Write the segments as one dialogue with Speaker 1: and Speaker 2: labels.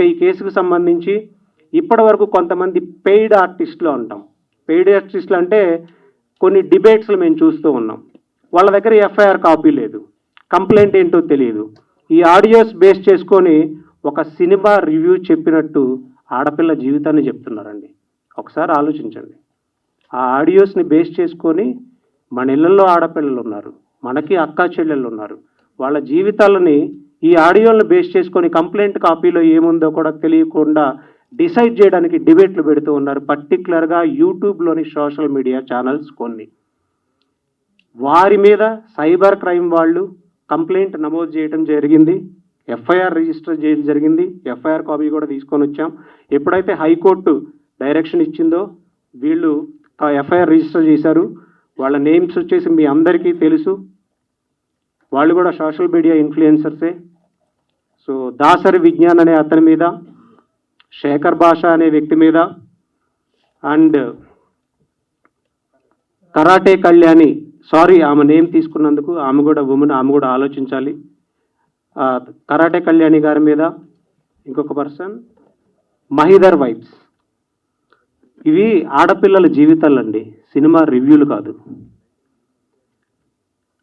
Speaker 1: ఇక ఈ కేసుకు సంబంధించి ఇప్పటి వరకు కొంతమంది పెయిడ్ ఆర్టిస్టులు అంటాం. పెయిడ్ ఆర్టిస్టులు అంటే కొన్ని డిబేట్స్లు మేము చూస్తూ ఉన్నాం. వాళ్ళ దగ్గర ఎఫ్ఐఆర్ కాపీ లేదు. కంప్లైంట్ ఏంటో తెలియదు. ఈ ఆడియోస్ బేస్ చేసుకొని ఒక సినిమా రివ్యూ చెప్పినట్టు ఆడపిల్ల జీవితాన్ని చెప్తున్నారండి. ఒకసారి ఆలోచించండి. ఆ ఆడియోస్ని బేస్ చేసుకొని మన ఇళ్ళల్లో ఆడపిల్లలు ఉన్నారు. మనకి అక్కా చెల్లెళ్ళు ఉన్నారు. వాళ్ళ జీవితాలని ఈ ఆడియోలను బేస్ చేసుకొని కంప్లైంట్ కాపీలో ఏముందో కూడా తెలియకుండా డిసైడ్ చేయడానికి డిబేట్లు పెడుతూ ఉన్నారు. పర్టికులర్గా యూట్యూబ్లోని సోషల్ మీడియా ఛానల్స్ కొన్ని. వారి మీద సైబర్ క్రైమ్ వాళ్ళు కంప్లైంట్ నమోదు చేయడం జరిగింది. ఎఫ్ఐఆర్ రిజిస్టర్ చేయడం జరిగింది. ఎఫ్ఐఆర్ కాపీ కూడా తీసుకొని వచ్చాం. ఎప్పుడైతే హైకోర్టు డైరెక్షన్ ఇచ్చిందో వీళ్ళు ఎఫ్ఐఆర్ రిజిస్టర్ చేశారు. వాళ్ళ నేమ్స్ వచ్చేసి మీ అందరికీ తెలుసు. వాళ్ళు కూడా సోషల్ మీడియా ఇన్ఫ్లుయెన్సర్సే. సో దాసరి విజ్ఞాన్ అనే అతని మీద శేఖర్ భాష అనే వ్యక్తి మీద అండ్ కరాటే కళ్యాణి సారీ ఆమె నేమ్ తీసుకున్నందుకు ఆమె కూడా ఉమెన్ ఆమె కూడా ఆలోచించాలి. కరాటే కళ్యాణి గారి మీద ఇంకొక పర్సన్ మహిదర్ వైబ్స్. ఇవి ఆడపిల్లల జీవితాలండి సినిమా రివ్యూలు కాదు.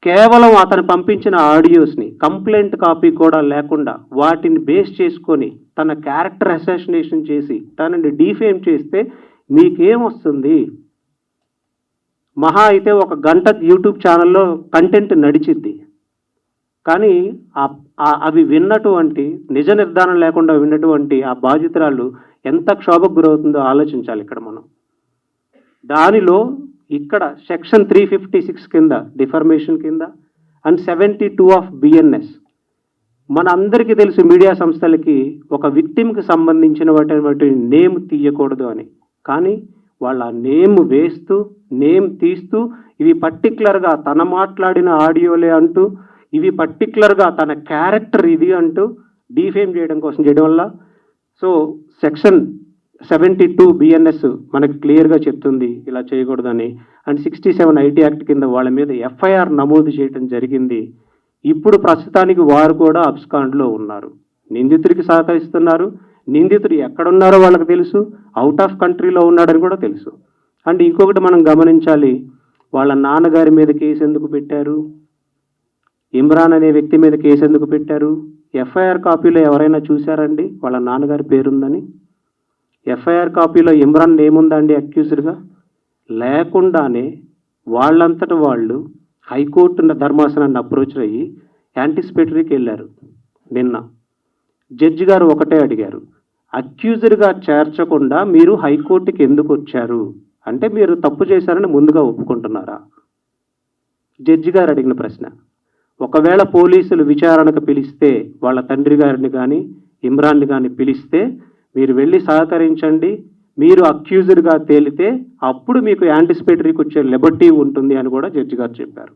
Speaker 1: కేవలం అతను పంపించిన ఆడియోస్ని కంప్లైంట్ కాపీ కూడా లేకుండా వాటిని బేస్ చేసుకొని తన క్యారెక్టర్ అసాసినేషన్ చేసి తనని డీఫేమ్ చేస్తే మీకేం వస్తుంది మహా అయితే ఒక గంట యూట్యూబ్ ఛానల్లో కంటెంట్ నడిచిద్ది. కానీ అవి విన్నటువంటి నిజ నిర్ధారణ లేకుండా విన్నటువంటి ఆ బాధితురాలు ఎంత క్షోభకు గురవుతుందో ఆలోచించాలి ఇక్కడ మనం. దానిలో ఇక్కడ సెక్షన్ త్రీ ఫిఫ్టీ సిక్స్ కింద డిఫర్మేషన్ కింద and seventy two of BNS మన అందరికీ తెలుసు మీడియా సంస్థలకి ఒక విక్టిమ్కి సంబంధించినటువంటి నేమ్ తీయకూడదు అని. కానీ వాళ్ళ నేమ్ వేస్తూ నేమ్ తీస్తూ ఇవి పర్టికులర్గా తన మాట్లాడిన ఆడియోలే అంటూ ఇవి పర్టికులర్గా తన క్యారెక్టర్ ఇది అంటూ డీఫేమ్ చేయడం కోసం చేయడం వల్ల. So section seventy two BNS మనకు క్లియర్గా చెప్తుంది ఇలా చేయకూడదని. And sixty seven IT act కింద వాళ్ళ మీద ఎఫ్ఐఆర్ నమోదు చేయడం జరిగింది. ఇప్పుడు ప్రస్తుతానికి వారు కూడా అబ్స్కాండ్లో ఉన్నారు. నిందితుడికి సహకరిస్తున్నారు. నిందితుడు ఎక్కడున్నారో వాళ్ళకి తెలుసు. అవుట్ ఆఫ్ కంట్రీలో ఉన్నాడని కూడా తెలుసు. అండ్ ఇంకొకటి మనం గమనించాలి. వాళ్ళ నాన్నగారి మీద కేసు ఎందుకు పెట్టారు? ఇమ్రాన్ అనే వ్యక్తి మీద కేసు ఎందుకు పెట్టారు? ఎఫ్ఐఆర్ కాపీలో ఎవరైనా చూశారండి? వాళ్ళ నాన్నగారి పేరుందని? ఎఫ్ఐఆర్ కాపీలో ఇమ్రాన్ ఏముందండి అక్యూజ్డ్గా? లేకుండానే వాళ్ళంతట వాళ్ళు హైకోర్టు ధర్మాసనాన్ని అప్రోచ్ అయ్యి యాంటిసిపేటరీకి వెళ్ళారు నిన్న. జడ్జి గారు ఒకటే అడిగారు అక్యూజర్గా చేర్చకుండా మీరు హైకోర్టుకి ఎందుకు వచ్చారు? అంటే మీరు తప్పు చేశారని ముందుగా ఒప్పుకుంటున్నారా? జడ్జి గారు అడిగిన ప్రశ్న ఒకవేళ పోలీసులు విచారణకు పిలిస్తే వాళ్ళ తండ్రి గారిని కానీ ఇమ్రాన్ని కానీ పిలిస్తే మీరు వెళ్ళి సహకరించండి. మీరు అక్యూజ్డ్గా తేలితే అప్పుడు మీకు యాంటిసిపేటరీకి వచ్చే లిబర్టీ ఉంటుంది అని కూడా జడ్జి గారు చెప్పారు.